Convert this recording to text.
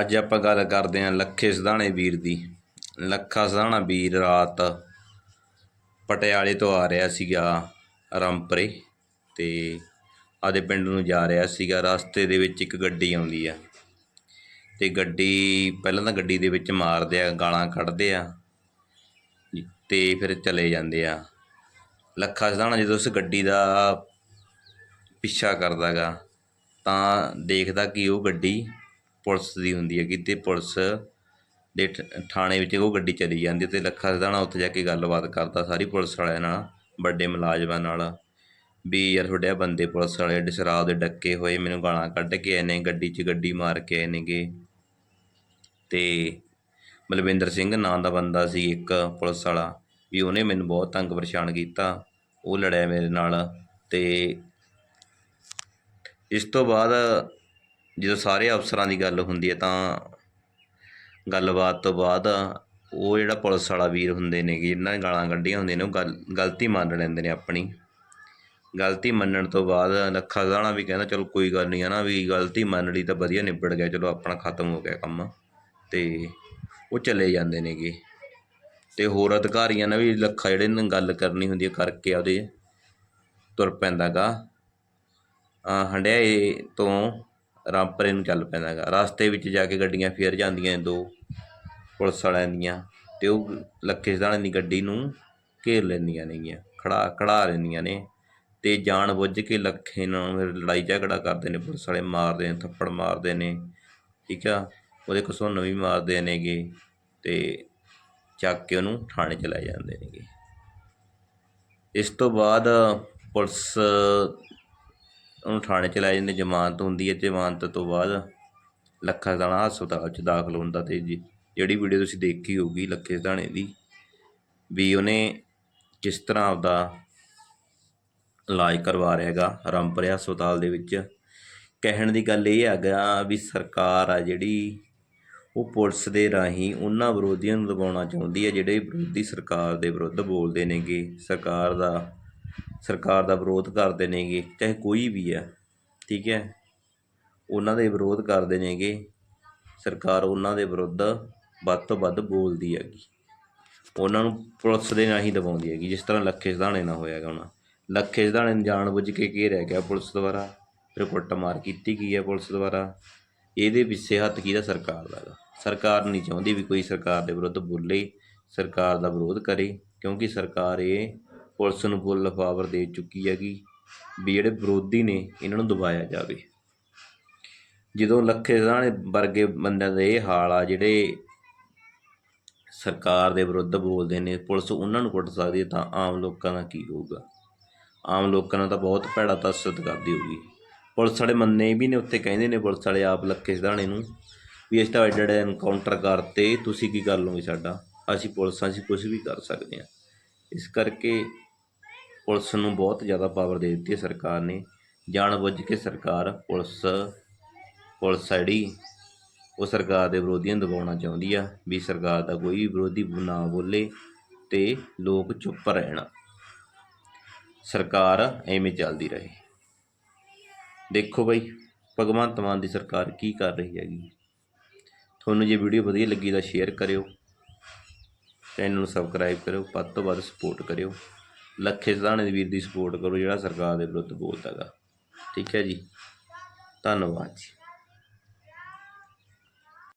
ਅੱਜ ਆਪਾਂ ਗੱਲ ਕਰਦੇ ਹਾਂ ਲੱਖੇ ਸਧਾਣੇ ਵੀਰ ਦੀ। ਲੱਖਾ ਸਧਾਣਾ ਵੀਰ ਰਾਤ ਪਟਿਆਲੇ ਤੋਂ ਆ ਰਿਹਾ ਸੀਗਾ ਰਾਮਪੁਰੇ ਤੇ ਆਦੇ ਪਿੰਡ ਨੂੰ ਜਾ ਰਿਹਾ ਸੀਗਾ। ਰਸਤੇ ਦੇ ਵਿੱਚ ਇੱਕ ਗੱਡੀ ਆਉਂਦੀ ਆ ਤੇ ਗੱਡੀ ਪਹਿਲਾਂ ਤਾਂ ਗੱਡੀ ਦੇ ਵਿੱਚ ਮਾਰਦੇ ਆ, ਗਾਲਾਂ ਕੱਢਦੇ ਆ ਤੇ ਫਿਰ ਚਲੇ ਜਾਂਦੇ ਆ। ਲੱਖਾ ਸਦਾਣਾ ਜਦੋਂ ਉਸ ਗੱਡੀ ਦਾ ਪਿੱਛਾ ਕਰਦਾਗਾ ਤਾਂ ਦੇਖਦਾ ਕਿ ਉਹ ਗੱਡੀ ਪੁਲਿਸ ਦੀ ਹੁੰਦੀ ਹੈਗੀ ਤੇ ਪੁਲਿਸ ਦੇ ਠ- ਥਾਣੇ ਵਿੱਚ ਉਹ ਗੱਡੀ ਚਲੀ ਜਾਂਦੀ ਅਤੇ ਤੇ ਲੱਖਾ ਸਧਾਣਾ ਉੱਥੇ ਜਾ ਕੇ ਗੱਲਬਾਤ ਕਰਦਾ ਸਾਰੀ ਪੁਲਿਸ ਵਾਲਿਆਂ ਨਾਲ, ਵੱਡੇ ਮੁਲਾਜ਼ਮਾਂ ਨਾਲ। ਵੀ ਯਾਰ ਤੁਹਾਡੇ ਆਹ ਬੰਦੇ ਪੁਲਿਸ ਵਾਲੇ ਐਡੇ ਸ਼ਰਾਬ ਦੇ ਡੱਕੇ ਹੋਏ, ਮੈਨੂੰ ਗਾਲਾਂ ਕੱਢ ਕੇ ਆਏ ਨੇ, ਗੱਡੀ 'ਚ ਗੱਡੀ ਮਾਰ ਕੇ ਆਏ ਨੇਗੇ। ਤੇ ਬਲਵਿੰਦਰ ਸਿੰਘ ਨਾਂ ਦਾ ਬੰਦਾ ਸੀ ਇੱਕ ਪੁਲਿਸ ਵਾਲਾ, ਵੀ ਉਹਨੇ ਮੈਨੂੰ ਬਹੁਤ ਤੰਗ ਪਰੇਸ਼ਾਨ ਕੀਤਾ। ਉਹ ਲੜਿਆ ਮੇਰੇ ਨਾਲ ਤੇ ਇਸ ਤੋਂ ਬਾਅਦ ਜਦੋਂ ਸਾਰੇ ਅਫਸਰਾਂ ਦੀ ਗੱਲ ਹੁੰਦੀ ਹੈ ਤਾਂ ਗੱਲਬਾਤ ਤੋਂ ਬਾਅਦ ਉਹ ਜਿਹੜਾ ਪੁਲਿਸ ਵਾਲਾ ਵੀਰ ਹੁੰਦੇ ਨੇਗੇ ਇਹਨਾਂ ਨੇ ਗਾਲਾਂ ਕੱਢੀਆਂ ਹੁੰਦੀਆਂ ਨੇ, ਉਹ ਗਲ, ਗਲਤੀ ਮੰਨ ਲੈਂਦੇ ਨੇ ਆਪਣੀ। ਗਲਤੀ ਮੰਨਣ ਤੋਂ ਬਾਅਦ ਲੱਖਾ ਸਧਾਣਾ ਵੀ ਕਹਿੰਦਾ, ਚਲੋ ਕੋਈ ਗੱਲ ਨਹੀਂ ਹੈ ਨਾ, ਵੀ ਗਲਤੀ ਮੰਨ ਲਈ ਤਾਂ ਵਧੀਆ ਨਿਬੜ ਗਿਆ, ਚਲੋ ਆਪਣਾ ਖਤਮ ਹੋ ਗਿਆ ਕੰਮ। ਤੇ ਉਹ ਚਲੇ ਜਾਂਦੇ ਨੇਗੇ ਤੇ ਹੋਰ ਅਧਿਕਾਰੀਆਂ ਨਾਲ ਵੀ ਲੱਖਾ ਜਿਹੜੇ ਨੇ ਗੱਲ ਕਰਨੀ ਹੁੰਦੀ ਹੈ ਕਰਕੇ ਉਹਦੇ ਤੁਰ ਪੈਂਦਾਗਾ ਹੰਡਿਆਏ ਤੋਂ ਰਾਮਪਰੇ ਨੂੰ ਚੱਲ ਪੈਂਦਾ ਪੈਂਦਾਗਾ ਰਸਤੇ ਵਿੱਚ ਜਾ ਕੇ ਗੱਡੀਆਂ ਫੇਰ ਜਾਂਦੀਆਂ ਨੇ ਦੋ, ਪੁਲਿਸ ਵਾਲਿਆਂ ਦੀਆਂ। ਤੇ ਉਹ ਲੱਖੇ ਸਧਾਣੇ ਦੀ ਗੱਡੀ ਨੂੰ ਘੇਰ ਲੈਂਦੀਆਂ ਨੇਗੀਆਂ, ਖੜਾ ਖੜਾ ਲੈਂਦੀਆਂ ਨੇ। ਤੇ ਜਾਣ ਬੁੱਝ ਕੇ ਲੱਖੇ ਨਾਲ ਫਿਰ ਲੜਾਈ ਝਗੜਾ ਕਰਦੇ ਨੇ, ਪੁਲਿਸ ਵਾਲੇ ਮਾਰਦੇ ਨੇ, ਥੱਪੜ ਮਾਰਦੇ ਨੇ, ਠੀਕ ਆ? ਉਹਦੇ ਕਸੋਂ ਵੀ ਮਾਰਦੇ ਨੇਗੇ ਤੇ ਚੱਕ ਕੇ ਉਹਨੂੰ ਥਾਣੇ ਚ ਲੈ ਜਾਂਦੇ ਨੇਗੇ। ਇਸ ਤੋਂ ਬਾਅਦ ਪੁਲਿਸ ਉਹਨੂੰ ਥਾਣੇ ਚ ਲੈ ਜਾਂਦੇ, ਜ਼ਮਾਨਤ ਹੁੰਦੀ ਹੈ, ਜ਼ਮਾਨਤ ਤੋਂ ਬਾਅਦ ਲੱਖਾ ਦਾਣਾ ਹਸਪਤਾਲ ਚ ਦਾਖਲ ਹੁੰਦਾ ਤੇ ਜੀ- ਜਿਹੜੀ ਵੀਡੀਓ ਤੁਸੀਂ ਦੇਖੀ ਹੋਊਗੀ ਲੱਖੇ ਦਾਣੇ ਦੀ, ਵੀ ਉਹਨੇ ਕਿਸ ਤਰ੍ਹਾਂ ਆਪਦਾ ਇਲਾਜ ਕਰਵਾ ਰਿਹਾ ਹੈਗਾ ਰਾਮਪੁਰੇ ਹਸਪਤਾਲ ਦੇ ਵਿੱਚ, ਕਹਿਣ ਦੀ ਗੱਲ ਇਹ ਹੈਗਾ ਵੀ ਸਰਕਾਰ ਆ ਜਿਹੜੀ, ਉਹ ਪੁਲਿਸ ਦੇ ਰਾਹੀਂ ਉਹਨਾਂ ਵਿਰੋਧੀਆਂ ਨੂੰ ਦਬਾਉਣਾ ਚਾਹੁੰਦੀ ਹੈ, ਜਿਹੜੇ ਵਿਰੋਧੀ ਸਰਕਾਰ ਦੇ ਵਿਰੁੱਧ ਬੋਲਦੇ ਨੇਗੇ, ਸਰਕਾਰ ਦਾ ਸਰਕਾਰ ਦਾ ਵਿਰੋਧ ਕਰਦੇ ਨੇਗੇ, ਚਾਹੇ ਕੋਈ ਵੀ ਆ ਠੀਕ ਹੈ? ਉਹਨਾਂ ਦੇ ਵਿਰੋਧ ਕਰਦੇ ਨੇਗੇ, ਸਰਕਾਰ ਉਹਨਾਂ ਦੇ ਵਿਰੁੱਧ ਵੱਧ ਤੋਂ ਵੱਧ ਬੋਲਦੀ ਹੈਗੀ। ਉਹਨਾਂ ਨੂੰ ਪੁਲਿਸ ਦੇ ਰਾਹੀਂ ਦਬਾਉਂਦੀ ਹੈਗੀ, ਜਿਸ ਤਰ੍ਹਾਂ ਲੱਖੇ ਸਧਾਣੇ ਨਾਲ ਹੋਇਆ ਹੈਗਾ ਹੁਣ ਲੱਖੇ ਸਧਾਣੇ ਨੂੰ ਜਾਣ ਬੁੱਝ ਕੇ ਘੇਰਿਆ ਗਿਆ ਪੁਲਿਸ ਦੁਆਰਾ? ਫਿਰ ਕੁੱਟਮਾਰ ਕੀਤੀ ਗਈ ਹੈ ਪੁਲਿਸ ਦੁਆਰਾ। ਇਹਦੇ ਪਿੱਛੇ ਹੱਥ ਕਿਹਦਾ ਸਰਕਾਰ ਦਾ ਸਰਕਾਰ ਨਹੀਂ ਚਾਹੁੰਦੀ ਵੀ ਕੋਈ ਸਰਕਾਰ ਦੇ ਵਿਰੁੱਧ ਬੋਲੇ, ਸਰਕਾਰ ਦਾ ਵਿਰੋਧ ਕਰੇ, ਕਿਉਂਕਿ ਸਰਕਾਰ ਇਹ ਪੁਲਿਸ ਨੂੰ ਫੁੱਲ ਪਾਵਰ ਦੇ ਚੁੱਕੀ ਹੈਗੀ ਵੀ ਜਿਹੜੇ ਵਿਰੋਧੀ ਨੇ, ਇਹਨਾਂ ਨੂੰ ਦਬਾਇਆ ਜਾਵੇ। ਜਦੋਂ ਲੱਖੇ ਸਧਾਣੇ ਵਰਗੇ ਬੰਦਿਆਂ ਦਾ ਇਹ ਹਾਲ ਆ, ਜਿਹੜੇ ਸਰਕਾਰ ਦੇ ਵਿਰੁੱਧ ਬੋਲਦੇ ਨੇ, ਪੁਲਿਸ ਉਹਨਾਂ ਨੂੰ ਕੁੱਟ ਸਕਦੀ ਹੈ ਤਾਂ ਆਮ ਲੋਕਾਂ ਦਾ ਕੀ ਹੋਊਗਾ? ਆਮ ਲੋਕਾਂ ਨਾਲ ਤਾਂ ਬਹੁਤ ਭੈੜਾ ਤਸੱਦਦ ਕਰਦੀ ਹੋਊਗੀ। ਪੁਲਿਸ ਵਾਲੇ ਮੰਨੇ ਵੀ ਨੇ ਉੱਤੇ ਕਹਿੰਦੇ ਨੇ ਪੁਲਿਸ ਵਾਲੇ ਆਪ ਲੱਖੇ ਸਧਾਣੇ ਨੂੰ ਵੀ ਇਸ ਤਾਂ ਐਡੇ ਐਡੇ ਐਨਕਾਊਂਟਰ ਕਰਤੇ, ਤੁਸੀਂ ਕੀ ਕਰ ਲਓਗੇ ਸਾਡਾ? ਅਸੀਂ ਪੁਲਿਸਾਂ 'ਚ ਕੁਝ ਵੀ ਕਰ ਸਕਦੇ ਹਾਂ। ਇਸ ਕਰਕੇ ਪੁਲਿਸ ਨੂੰ ਬਹੁਤ ਜ਼ਿਆਦਾ ਪਾਵਰ ਦੇ ਦਿੱਤੀ ਹੈ ਸਰਕਾਰ ਨੇ। ਜਾਣ ਬੁੱਝ ਕੇ ਸਰਕਾਰ ਪੁਲਿਸ ਪੁਲਿਸ ਆ ਜਿਹੜੀ ਉਹ ਸਰਕਾਰ ਦੇ ਵਿਰੋਧੀਆਂ ਦਬਾਉਣਾ ਚਾਹੁੰਦੀ ਆ ਵੀ ਸਰਕਾਰ ਦਾ ਕੋਈ ਵੀ ਵਿਰੋਧੀ ਨਾ ਬੋਲੇ ਤੇ ਲੋਕ ਚੁੱਪ ਰਹਿਣ। ਸਰਕਾਰ ਐਵੇਂ ਚੱਲਦੀ ਰਹੇ। ਦੇਖੋ ਬਈ, ਭਗਵੰਤ ਮਾਨ ਦੀ ਸਰਕਾਰ ਕੀ ਕਰ ਰਹੀ ਹੈਗੀ। ਤੁਹਾਨੂੰ ਜੇ ਵੀਡੀਓ ਵਧੀਆ ਲੱਗੀ ਤਾਂ ਸ਼ੇਅਰ ਕਰਿਓ। ਚੈਨਲ ਨੂੰ ਸਬਸਕ੍ਰਾਈਬ ਕਰਿਓ, ਵੱਧ ਤੋਂ ਵੱਧ ਸਪੋਰਟ ਕਰਿਓ। ਲੱਖੇ ਸਧਾਣੇ ਦੇ ਵੀਰ ਦੀ ਸਪੋਰਟ ਕਰੋ, ਜਿਹੜਾ ਸਰਕਾਰ ਦੇ ਵਿਰੁੱਧ ਬੋਲਦਾ ਗਾ ਠੀਕ ਹੈ ਜੀ। ਧੰਨਵਾਦ ਜੀ।